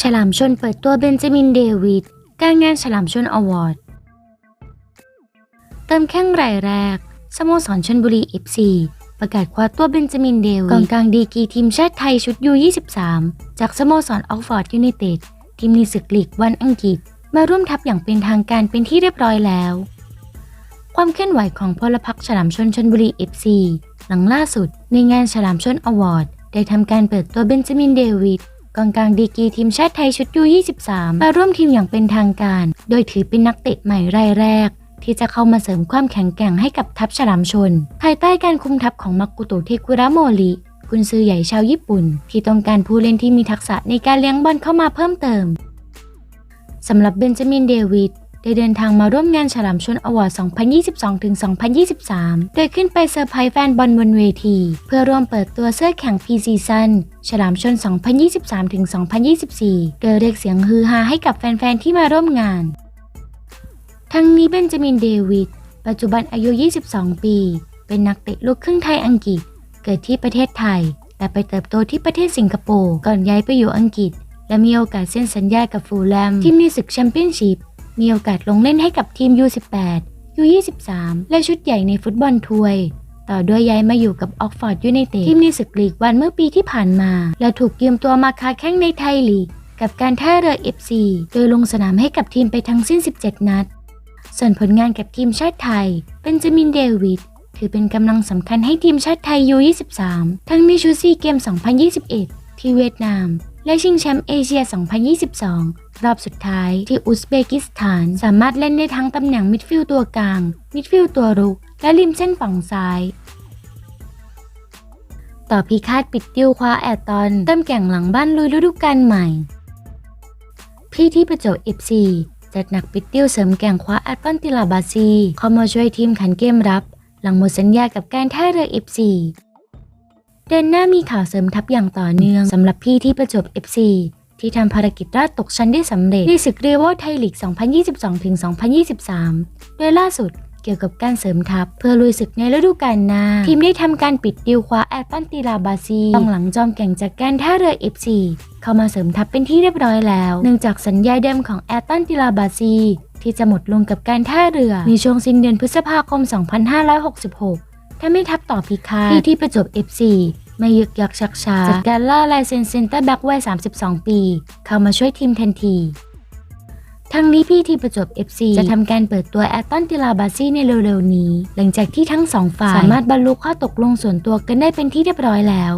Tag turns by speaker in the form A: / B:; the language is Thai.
A: ฉลามชนเปิดตัวเบนจามินเดวิดการงานฉลามชนอวอร์ด เติมแข้งรายแรก สโมสรชนบุรี FC ประกาศคว้าตัวเบนจามินเดวิดกองกลางดีกีทีมชาติไทยชุดยู23จากสโมสรออกฟอร์ดยูไนเต็ดทีมในศึกลีกวันอังกฤษ มาร่วมทัพอย่างเป็นทางการเป็นที่เรียบร้อยแล้ว ความเคลื่อนไหวของพลพรรคฉลามชนชนบุรี FC หลังล่าสุดในงานฉลามชนอวอร์ด ได้ทำการเปิดตัวเบนจามินเดวิดกองกลางดีกีทีมชาติไทยชุดยู23มาร่วมทีมอย่างเป็นทางการ โดยถือเป็นนักเตะใหม่รายแรก ที่จะเข้ามาเสริมความแข็งแกร่งให้กับทัพฉลามชน ภายใต้การคุมทัพของมักกุโตะเทคุระโมริกุนซือใหญ่ชาวญี่ปุ่น ที่ต้องการผู้เล่นที่มีทักษะในการเลี้ยงบอลเข้ามาเพิ่มเติมสำหรับเบนจามินเดวิด ได้เดินทางมาร่วมงานฉลามชนอวอร์ด 2022-2023 โดยขึ้นไปเซอร์ไพรส์แฟนบอลบนเวที เพื่อร่วมเปิดตัวเสื้อแข่งพีซีซันฉลามชน 2023-2024 โดยเรียกเสียงฮือฮาให้กับแฟนๆ ที่มาร่วมงาน ทั้งนี้เบนจามินเดวิด ปัจจุบันอายุ 22 ปี เป็นนักเตะลูกครึ่งไทยอังกฤษ เกิดที่ประเทศไทย แต่ไปเติบโตที่ประเทศสิงคโปร์ ก่อนย้ายไปอยู่อังกฤษ และมีโอกาสเซ็นสัญญากับฟูลแลมทีมในศึกแชมเปี้ยนชิพ มีโอกาสลงเล่นให้กับทีม U18 U23 และชุดใหญ่ในฟุตบอลถ้วย ต่อด้วยย้ายมาอยู่กับออกฟอร์ดยูไนเต็ดทีมในศึกลีกวันเมื่อปีที่ผ่านมา และถูกยืมตัวมาค้าแข้งในไทยลีก กับการท่าเรือ FC โดยลงสนามให้กับทีมไปทั้งสิ้น 17 นัด ส่วนผลงานกับทีมชาติไทย เป็นจามินเดวิดถือเป็นกำลังสำคัญให้ทีมชาติไทย U23 ทั้งในชุดซีเกม 2021 ที่เวียดนาม และชิงแชมป์เอเชีย 2022 รอบสุดท้ายที่อุซเบกิสถานสามารถเล่นได้ทั้งตำแหน่งมิดฟิลด์ตัวกลาง มิดฟิลด์ตัวรุก และริมเส้นฝั่งซ้าย ต่อพิคาดปิดดิวคว้าแอตตอนเติมแก่งหลังบ้านลุยฤดูกาลใหม่ พี่ที่ประจวบ FC จัดหนักปิดติ้วเสริมแก่งคว้าแอตตันติลาบาซีเข้ามาช่วยทีมขันเกมรับ หลังหมดสัญญากับการท่าเรือ FC เดินหน้ามีข่าวเสริมทัพอย่างต่อเนื่องสำหรับพี่ที่ประจบ FC ที่ทำภารกิจราดตกชั้นได้สำเร็จในศึกเรโวไทยลีก 2022-2023 โดยล่าสุดเกี่ยวกับการเสริมทัพ เพื่อลุยศึกในฤดูกาลหน้า ทีมได้ทำการปิดดิวคว้าแอตตันติลาบาซีต้องหลังจอมแก่งจากการท่าเรือ FC เข้ามาเสริมทัพเป็นที่เรียบร้อยแล้ว เนื่องจากสัญญาเดิมของแอตตันติลาบาซีที่จะหมดลงกับการท่าเรือในช่วงสิ้นเดือนพฤษภาคม 2566 ถ้าไม่ทับต่อพิคาที่ที่ประจวบ FC ไม่ยึกยักชักช้าจัดการล่าลายเซ็นเซนเตอร์แบ็กวัย 32 ปี เข้ามาช่วยทีมทันที ทั้งนี้พี่ที่ประจวบ FC จะทำการเปิดตัวแอตตันติลาบาซีในเร็วๆนี้ หลังจากที่ทั้งสองฝ่ายสามารถบรรลุข้อตกลงส่วนตัวกันได้เป็นที่เรียบร้อยแล้ว